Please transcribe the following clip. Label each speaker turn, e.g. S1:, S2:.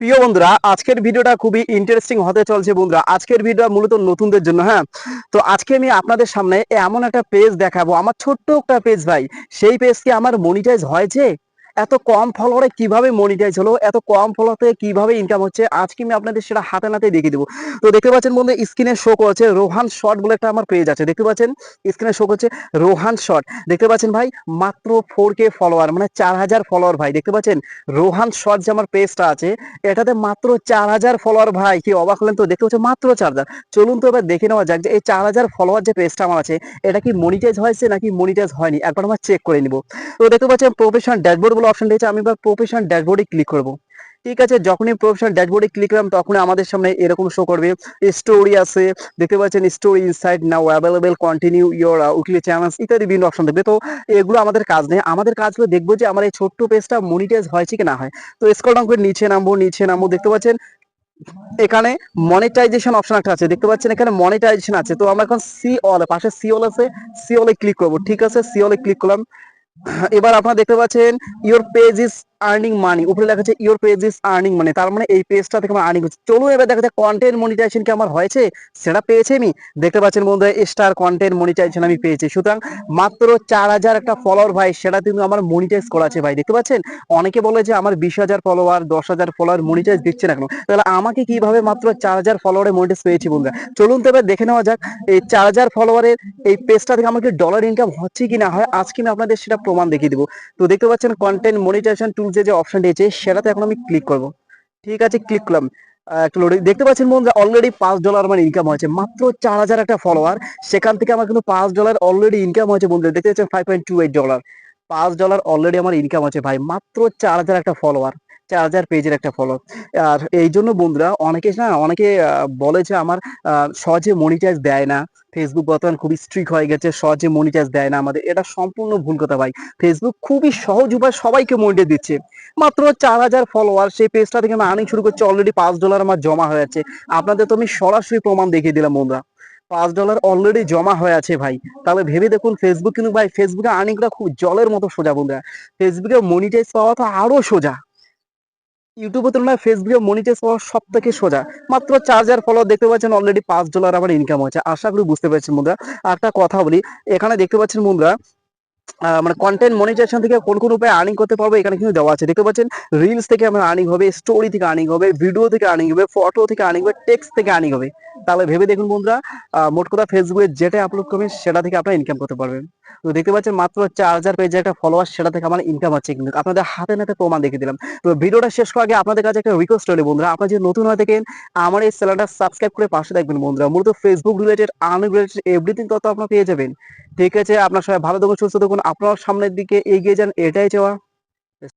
S1: প্রিয় বন্ধুরা, আজকের ভিডিওটা খুবই ইন্টারেস্টিং হতে চলছে বন্ধুরা। আজকের ভিডিওটা মূলত নতুনদের জন্য হ্যাঁ? তো আজকে আমি আপনাদের সামনে এমন একটা পেজ দেখাবো। আমার ছোট্ট একটা পেজ ভাই। সেই পেজ কি আমার মনিটাইজ হয়েছে? এত কম ফলোয়ারে কীভাবে মনিটাইজ হলো? এত কম ফলোতে কীভাবে ইনকাম হচ্ছে? আজকে আমি আপনাদের সেটা হাতে নাতে দেখিয়ে দেবো। তো দেখতে পাচ্ছেন বন্ধু স্ক্রিনে শো করছে রোহান শর্ট বলে একটা আমার পেজ আছে। দেখতে পাচ্ছেন? স্ক্রিনে শো করছে রোহান শর্ট দেখতে পাচ্ছেন ভাই, মাত্র ফোর কে ফলোয়ার মানে চার হাজার ফলোয়ার ভাই। দেখতে পাচ্ছেন? রোহান শর্ট যে আমার পেজটা আছে, এটাতে মাত্র চার হাজার ফলোয়ার ভাই। কি অবাক হলেন তো? দেখতে পাচ্ছেন, মাত্র চার হাজার। চলুন তো এবার দেখে নেওয়া যাক যে এই চার হাজার ফলোয়ার যে পেজটা আমার আছে, এটা কি মনিটাইজ হয়েছে নাকি মনিটাইজ হয়নি? একবার আমরা চেক করে নিব। তো দেখতে পাচ্ছেন প্রফেশনাল ড্যাশবোর্ড অপশন দিয়েছে আমি এবার প্রফেশনাল ড্যাশবোর্ডে ক্লিক করব। ঠিক আছে, যখনই প্রফেশনাল ড্যাশবোর্ডে ক্লিক করলাম, তখনই আমাদের সামনে এরকম শো করবে। স্টোরি আছে, দেখতে পাচ্ছেন story inside now available continue your weekly channels ইত্যাদি বিভিন্ন অপশন দেখবে তো এগুলো আমাদের কাজ নেই। আমাদের কাজ হলো দেখব যে আমার এই ছোট্ট পেজটা মনিটাইজ হয়েছে কি না হয়। তো স্ক্রল ডাউন করে নিচে নামবো নিচে নামবো, দেখতে পাচ্ছেন, এখানে মনিটাইজেশন অপশন একটা আছে। দেখতে পাচ্ছেন, এখানে মনিটাইজেশন আছে। তো আমরা এখন সি অল পাশে সি অল আছে সি অলে ক্লিক করব। ঠিক আছে সি অলে ক্লিক করলাম। এবার আপনারা দেখতে পাচ্ছেন your page is earning money উপরে লেখা আছে your page is earning money তার মানে এই পেজটা থেকে আমার আর্নিং হচ্ছে। চলুন এবার দেখা যায় কন্টেন্ট মনিটাইজেশন কি আমার হয়েছে? সেটা পেয়েছি আমি। দেখতে পাচ্ছেন বন্ধুরা স্টার কন্টেন্ট মনিটাইজেশন আমি পেয়েছি। সুতরাং মাত্র চার হাজার একটা ফলোয়ার ভাই, সেটা কিন্তু আমার মনিটাইজ করা আছে ভাই। দেখতে পাচ্ছেন? অনেকে বলে যে আমার বিশ হাজার ফলোয়ার দশ হাজার ফলোয়ার মনিটাইজ দিচ্ছে না কেন? তাহলে আমাকে কীভাবে মাত্র চার হাজার ফলোয়ারে মনিটাইজ পেয়েছি বন্ধুরা? চলুন তো এবার দেখে নেওয়া যাক, এই চার হাজার ফলোয়ারের এই পেজটা থেকে আমাকে ডলার ইনকাম হচ্ছে কি না হয়? আজকে আমি আপনাদের সেটা প্রমাণ দেখিয়ে দিব। তো দেখতে পাচ্ছেন কন্টেন্ট মনিটাইজেশন টুলসে যে যে অপশন দিয়েছে, সেটাতে এখন আমি ক্লিক করব। ঠিক আছে ক্লিক করলাম। একটু লোডিং দেখতে পাচ্ছেন বন্ধুরা অলরেডি পাঁচ ডলার আমার ইনকাম হয়েছে। মাত্র চার হাজার একটা ফলোয়ার সেখান থেকে আমার কিন্তু পাঁচ ডলার অলরেডি ইনকাম হয়েছে বন্ধুরা। দেখতে পাচ্ছেন five point two eight dollar পাঁচ ডলার অলরেডি আমার ইনকাম আছে ভাই। মাত্র চার হাজার একটা ফলোয়ার চার হাজার পেজের একটা ফলো আর এই জন্য বন্ধুরা অনেকে না, অনেকে বলে যে আমার সহজে মনিটাইজ দেয় না। ফেসবুক বর্তমান খুবই স্ট্রিক হয়ে গেছে, সহজে মনিটাইজ দেয় না আমাদের। এটা সম্পূর্ণ ভুল কথা ভাই। ফেসবুক খুবই সহজ উপায় সবাইকে মনিটাইজ দিচ্ছে। মাত্র চার হাজার ফলোয়ার সেই পেজটা থেকে আমি আর্নিং শুরু করছি অলরেডি পাঁচ ডলার আমার জমা হয়ে আছে। আপনাদের তো আমি সরাসরি প্রমাণ দেখিয়ে দিলাম বন্ধুরা। পাঁচ ডলার অলরেডি জমা হয়ে আছে ভাই। তাহলে ভেবে দেখুন ফেসবুক কিন্তু ভাই ফেসবুকে আর্নিংটা খুব জলের মতো সোজা বন্ধুরা। ফেসবুকে মনিটাইজ পাওয়া তো আরও সোজা। ইউটিউবের তুলনায় ফেসবুকে মনিটাইজ পাওয়া সব থেকে সোজা। মাত্র চার হাজার ফলোয়ার দেখতে পাচ্ছেন অলরেডি পাঁচ ডলার আমার ইনকাম হচ্ছে আশা করি বুঝতে পারছেন বন্ধুরা। একটা কথা বলি, এখানে দেখতে পাচ্ছেন বন্ধুরা মানে কন্টেন্ট মনিটাইজেশন থেকে কোন কোন উপায়ে আর্নিং করতে পারব এখানে কিন্তু দেওয়া আছে। দেখতে পাচ্ছেন রিলস থেকে আমার আর্নিং হবে স্টোরি থেকে আর্নিং হবে ভিডিও থেকে আর্নিং হবে ফটো থেকে আর্নিং হবে টেক্সট থেকে আর্নিং হবে। তাহলে ভেবে দেখুন বন্ধুরা মোট কথা ফেসবুকে যেটা আপলোড করবেন, সেটা থেকে আপনারা ইনকাম করতে পারবেন। তো দেখতে পাচ্ছেন মাত্র চার হাজার পেজে একটা ফলোয়ার সেটা থেকে আমার ইনকাম আছে কিন্তু। আপনাদের হাতে নাতে প্রমাণ দেখে দিলাম। তো ভিডিওটা শেষ করার আগে আপনাদের কাছে একটা রিকোয়েস্ট রইল বন্ধুরা। আপনারা যদি নতুন হয়ে থাকেন, আমার এই চ্যানেলটা সাবস্ক্রাইব করে পাশে দেখবেন বন্ধুরা। মূলত Facebook related earning related everything তত আপনারা পেয়ে যাবেন। ঠিক আছে, আপনার সবাই ভালো থাকুন, সুস্থ থাকুন। আপনার সামনের দিকে এগিয়ে যান। এটাই চাওয়া।